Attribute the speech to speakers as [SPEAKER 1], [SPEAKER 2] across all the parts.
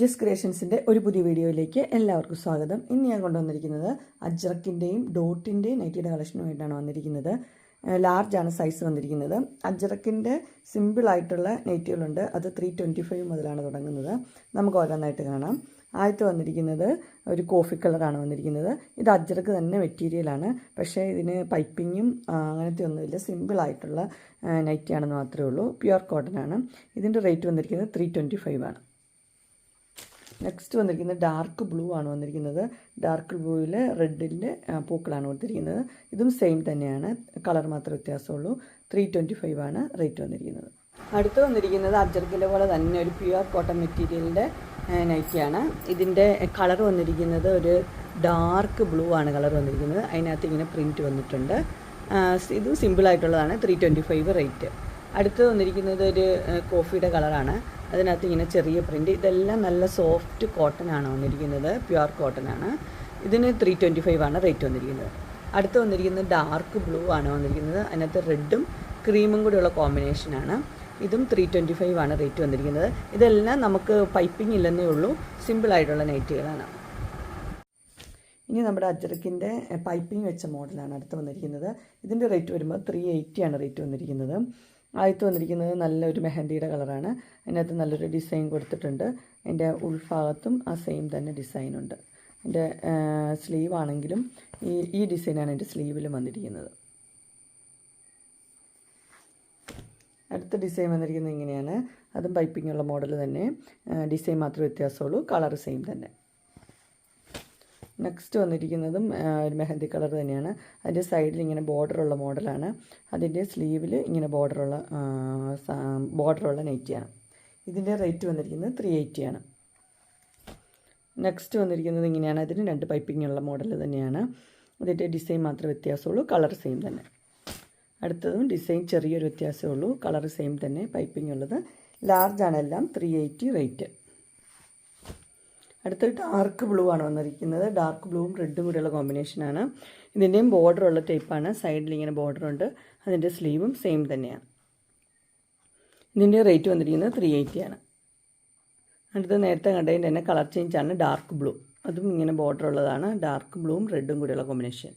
[SPEAKER 1] ജസ് ക്രിയേഷൻസിന്റെ ഒരു പുതിയ വീഡിയോയിലേക്ക് എല്ലാവർക്കും സ്വാഗതം. ഇന്ന് ഞാൻ കൊണ്ടുവന്നിരിക്കുന്നത് അജ്രക്കിന്റെയും ഡോട്ടിന്റെയും നൈറ്റിയുടെ കളക്ഷനുമായിട്ടാണ് വന്നിരിക്കുന്നത്. ലാർജാണ് സൈസ് വന്നിരിക്കുന്നത്. അജ്രക്കിന്റെ സിമ്പിളായിട്ടുള്ള നൈറ്റികളുണ്ട്. അത് ത്രീ ട്വന്റി ഫൈവ് മുതലാണ് തുടങ്ങുന്നത്. നമുക്ക് ഓരോന്നായിട്ട് കാണാം. ആദ്യത്തെ വന്നിരിക്കുന്നത് ഒരു കോഫി കളറാണ് വന്നിരിക്കുന്നത്. ഇത് അജ്രക്ക് തന്നെ മെറ്റീരിയലാണ് പക്ഷേ ഇതിന് പൈപ്പിങ്ങും അങ്ങനത്തെ ഒന്നുമില്ല. സിമ്പിളായിട്ടുള്ള നൈറ്റിയാണെന്ന് മാത്രമേ ഉള്ളൂ. പ്യുവർ കോട്ടൺ ആണ്. ഇതിന്റെ റേറ്റ് വന്നിരിക്കുന്നത് ത്രീ ട്വന്റി ഫൈവ് ആണ്. നെക്സ്റ്റ് വന്നിരിക്കുന്നത് ഡാർക്ക് ബ്ലൂ ആണ് വന്നിരിക്കുന്നത്. ഡാർക്ക് ബ്ലൂവിൽ റെഡിന്റെ പൂക്കളാണ് കൊടുത്തിരിക്കുന്നത്. ഇതും സെയിം തന്നെയാണ്. കളർ മാത്രമേ വ്യത്യാസമുള്ളൂ. ത്രീ ട്വന്റി ഫൈവ് ആണ് റേറ്റ് വന്നിരിക്കുന്നത്. അടുത്ത് വന്നിരിക്കുന്നത് അജർക്കിലെ പോലെ തന്നെ ഒരു പ്യുവർ കോട്ടൺ മെറ്റീരിയലിന്റെ നൈറ്റിയാണ് ഇതിന്റെ കളർ വന്നിരിക്കുന്നത് ഒരു ഡാർക്ക് ബ്ലൂ ആണ് കളർ വന്നിരിക്കുന്നത്. അതിനകത്ത് ഇങ്ങനെ പ്രിന്റ് വന്നിട്ടുണ്ട്. ഇതും സിമ്പിളായിട്ടുള്ളതാണ് ത്രീ ട്വന്റി ഫൈവ് റേറ്റ് അടുത്ത് വന്നിരിക്കുന്നത് ഒരു കോഫിയുടെ കളറാണ് അതിനകത്ത് ഇങ്ങനെ ചെറിയ പ്രിന്റ് ഇതെല്ലാം നല്ല സോഫ്റ്റ് കോട്ടൺ ആണ് വന്നിരിക്കുന്നത് പ്യുവർ കോട്ടൺ ആണ്. ഇതിന് ത്രീ ട്വന്റി ഫൈവ് ആണ് റേറ്റ് വന്നിരിക്കുന്നത്. അടുത്ത് വന്നിരിക്കുന്നത് ഡാർക്ക് ബ്ലൂ ആണ് വന്നിരിക്കുന്നത്. അതിനകത്ത് റെഡും ക്രീമും കൂടിയുള്ള കോമ്പിനേഷനാണ് ഇതും ത്രീ ട്വന്റി ഫൈവ് ആണ് റേറ്റ് വന്നിരിക്കുന്നത്. ഇതെല്ലാം നമുക്ക് പൈപ്പിംഗ് ഇല്ലെന്നേ ഉള്ളൂ സിമ്പിളായിട്ടുള്ള നൈറ്റുകളാണ്. ഇനി നമ്മുടെ അജറക്കിന്റെ പൈപ്പിംഗ് വെച്ച മോഡലാണ് അടുത്ത് വന്നിരിക്കുന്നത്. ഇതിന്റെ റേറ്റ് വരുമ്പോൾ ത്രീ ആണ് റേറ്റ് വന്നിരിക്കുന്നത്. ആദ്യത്ത് വന്നിരിക്കുന്നത് നല്ലൊരു മെഹന്തിയുടെ കളറാണ്. അതിനകത്ത് നല്ലൊരു ഡിസൈൻ കൊടുത്തിട്ടുണ്ട്. എന്റെ ഉൾഭാഗത്തും ആ സെയിം തന്നെ ഡിസൈൻ ഉണ്ട്. എന്റെ സ്ലീവ് ആണെങ്കിലും ഈ ഈ ഡിസൈനാണ് എന്റെ സ്ലീവിലും വന്നിരിക്കുന്നത്. അടുത്ത ഡിസൈൻ വന്നിരിക്കുന്നത് ഇങ്ങനെയാണ്. അതും പൈപ്പിങ്ങുള്ള മോഡൽ തന്നെ. ഡിസൈൻ മാത്രമേ വ്യത്യാസമുള്ളൂ. കളർ സെയിം തന്നെ. നെക്സ്റ്റ് വന്നിരിക്കുന്നതും ഒരു മെഹന്തി കളർ തന്നെയാണ്. അതിന്റെ സൈഡിൽ ഇങ്ങനെ ബോർഡറുള്ള മോഡലാണ് അതിന്റെ സ്ലീവിൽ ഇങ്ങനെ ബോർഡറുള്ള ബോർഡറുള്ള നെറ്റിയാണ് ഇതിന്റെ റേറ്റ് വന്നിരിക്കുന്നത് ത്രീ ആണ്. നെക്സ്റ്റ് വന്നിരിക്കുന്നത് ഇങ്ങനെയാണ്. അതിന് രണ്ട് പൈപ്പിംഗ് ഉള്ള മോഡൽ തന്നെയാണ്. അതിന്റെ ഡിസൈൻ മാത്രമേ വ്യത്യാസമുള്ളൂ. കളർ സെയിം തന്നെ. അടുത്തതും ഡിസൈൻ ചെറിയൊരു വ്യത്യാസമേ ഉള്ളൂ. കളർ സെയിം തന്നെ. പൈപ്പിംഗ് ഉള്ളത്. ലാർജ് ആണ് എല്ലാം ത്രീ എയ്റ്റി റേറ്റ് അടുത്ത ഡാർക്ക് ബ്ലൂ ആണ് വന്നിരിക്കുന്നത്. ഡാർക്ക് ബ്ലൂവും റെഡും കൂടിയുള്ള കോമ്പിനേഷനാണ് ഇതിന്റെയും ബോർഡർ ഉള്ള ടൈപ്പാണ് സൈഡിൽ ഇങ്ങനെ ബോർഡർ ഉണ്ട്. അതിന്റെ സ്ലീവും സെയിം തന്നെയാണ്. ഇതിന്റെ റേറ്റ് വന്നിരിക്കുന്നത് ത്രീ എയ്റ്റി ആണ്. അടുത്ത നേരത്തെ കണ്ടതിന്റെ തന്നെ കളർ ചേഞ്ച് ആണ് ഡാർക്ക് ബ്ലൂ അതും ഇങ്ങനെ ബോർഡർ ഉള്ളതാണ്. ഡാർക്ക് ബ്ലൂവും റെഡും കൂടിയുള്ള കോമ്പിനേഷൻ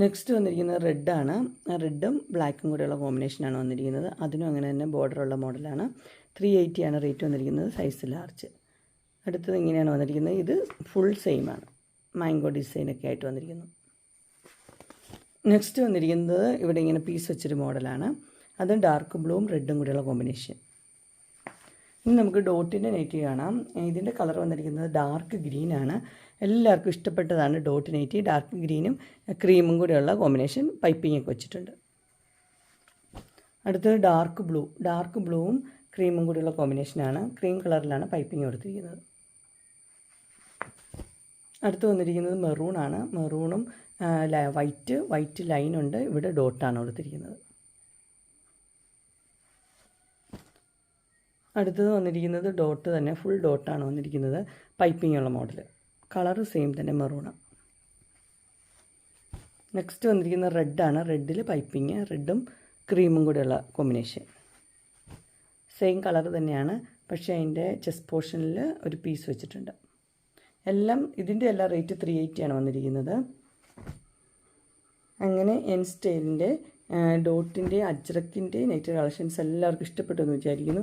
[SPEAKER 1] നെക്സ്റ്റ് വന്നിരിക്കുന്നത് റെഡാണ് റെഡും ബ്ലാക്കും കൂടെയുള്ള കോമ്പിനേഷനാണ് വന്നിരിക്കുന്നത്. അതിനും അങ്ങനെ തന്നെ ബോർഡറുള്ള മോഡലാണ് ത്രീ എയ്റ്റിയാണ് റേറ്റ് വന്നിരിക്കുന്നത് സൈസ് ലാർജ് അടുത്തത് ഇങ്ങനെയാണ് വന്നിരിക്കുന്നത്. ഇത് ഫുൾ സെയിമാണ് മാംഗോ ഡിസൈനൊക്കെ ആയിട്ട് വന്നിരിക്കുന്നു. നെക്സ്റ്റ് വന്നിരിക്കുന്നത് ഇവിടെ ഇങ്ങനെ പീസ് വെച്ചൊരു മോഡലാണ് അത് ഡാർക്ക് ബ്ലൂവും റെഡും കൂടെയുള്ള കോമ്പിനേഷൻ ഇനി നമുക്ക് ഡോട്ടിന്റെ നെറ്റി കാണാം ഇതിന്റെ കളർ വന്നിരിക്കുന്നത് ഡാർക്ക് ഗ്രീൻ ആണ്. എല്ലാവർക്കും ഇഷ്ടപ്പെട്ടതാണ് ഡോട്ട് നെറ്റി ഡാർക്ക് ഗ്രീനും ക്രീമും കൂടെയുള്ള കോമ്പിനേഷൻ പൈപ്പിംഗ് ഒക്കെ വെച്ചിട്ടുണ്ട്. അടുത്തത് ഡാർക്ക് ബ്ലൂ ഡാർക്ക് ബ്ലൂവും ക്രീമും കൂടിയുള്ള കോമ്പിനേഷനാണ് ക്രീം കളറിലാണ് പൈപ്പിംഗ് കൊടുത്തിരിക്കുന്നത്. അടുത്ത് വന്നിരിക്കുന്നത് മെറൂൺ ആണ്. മെറൂണും വൈറ്റ് വൈറ്റ് ലൈനുണ്ട് ഇവിടെ ഡോട്ടാണ് കൊടുത്തിരിക്കുന്നത്. അടുത്തത് വന്നിരിക്കുന്നത് ഡോട്ട് തന്നെ ഫുൾ ഡോട്ടാണ് വന്നിരിക്കുന്നത്. പൈപ്പിംഗ് ഉള്ള മോഡൽ കളറ് സെയിം തന്നെ മെറൂണ നെക്സ്റ്റ് വന്നിരിക്കുന്നത് റെഡാണ് റെഡിൽ പൈപ്പിങ് റെഡും ക്രീമും കൂടെയുള്ള കോമ്പിനേഷൻ സെയിം കളർ തന്നെയാണ്. പക്ഷേ അതിന്റെ ചെസ്റ്റ് പോർഷനിൽ ഒരു പീസ് വെച്ചിട്ടുണ്ട്. എല്ലാം ഇതിന്റെ എല്ലാം റേറ്റ് ത്രീ ആണ് വന്നിരിക്കുന്നത്. അങ്ങനെ എൻ സ്റ്റൈലിന്റെ ഡോട്ടിന്റെ അജ്രക്കിന്റെ നെറ്റ് കളക്ഷൻസ് എല്ലാവർക്കും ഇഷ്ടപ്പെട്ടു എന്ന് വിചാരിക്കുന്നു.